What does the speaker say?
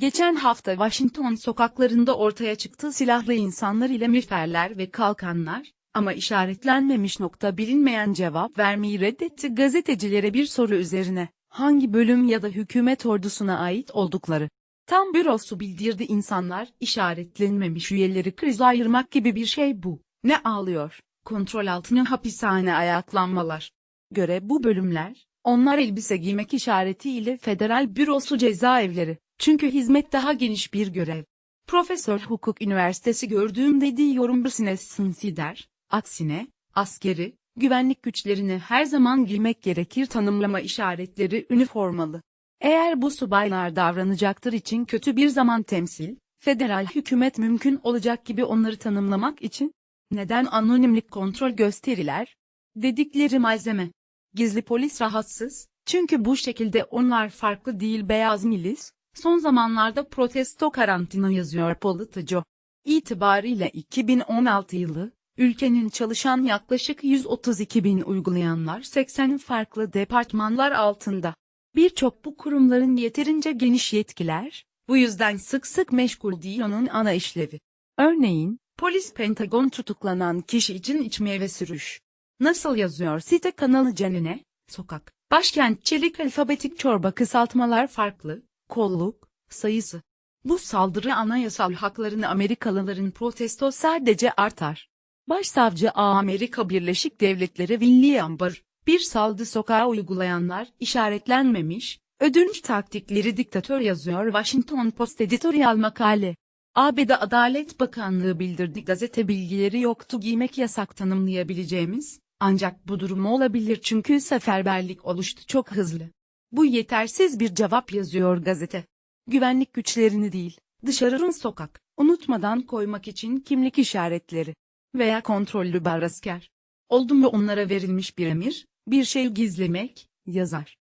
Geçen hafta Washington sokaklarında ortaya çıktı silahlı insanlar ile miğferler ve kalkanlar, ama işaretlenmemiş nokta bilinmeyen cevap vermeyi reddetti gazetecilere bir soru üzerine, hangi bölüm ya da hükümet ordusuna ait oldukları. Tam bürosu bildirdi insanlar, işaretlenmemiş üyeleri kriz ayırmak gibi bir şey bu. Ne ağlıyor? Kontrol altına hapishane ayaklanmalar. Göre bu bölümler, onlar elbise giymek işaretiyle federal bürosu cezaevleri. Çünkü hizmet daha geniş bir görev. Profesör Hukuk Üniversitesi gördüğüm dediği yorum business sincere, aksine, askeri, güvenlik güçlerini her zaman giymek gerekir tanımlama işaretleri üniformalı. Eğer bu subaylar davranacaktır için kötü bir zaman temsil, federal hükümet mümkün olacak gibi onları tanımlamak için, neden anonimlik kontrol gösteriler? Dedikleri malzeme. Gizli polis rahatsız, çünkü bu şekilde onlar farklı değil beyaz milis, son zamanlarda protesto karantina yazıyor Politico. İtibariyle 2016 yılı, ülkenin çalışan yaklaşık 132 bin uygulayanlar 80 farklı departmanlar altında. Birçok bu kurumların yeterince geniş yetkiler, bu yüzden sık sık meşgul değil onun ana işlevi. Örneğin, polis Pentagon tutuklanan kişi için iç meyve sürüş. Nasıl yazıyor site kanalı Canine, sokak, başkent çelik alfabetik çorba kısaltmalar farklı, kolluk, sayısı. Bu saldırı anayasal haklarını Amerikalıların protesto sadece artar. Başsavcı A. Amerika Birleşik Devletleri William Barr, bir saldı sokağa uygulayanlar işaretlenmemiş, ödünç taktikleri diktatör yazıyor Washington Post editoryal makale. ABD Adalet Bakanlığı bildirdi gazete bilgileri yoktu giymek yasak tanımlayabileceğimiz, ancak bu durum olabilir çünkü seferberlik oluştu çok hızlı. Bu yetersiz bir cevap yazıyor gazete. Güvenlik güçlerini değil, dışarının sokak, unutmadan koymak için kimlik işaretleri veya kontrollü bar asker. Oldu mu onlara verilmiş bir emir, bir şey gizlemek, yazar.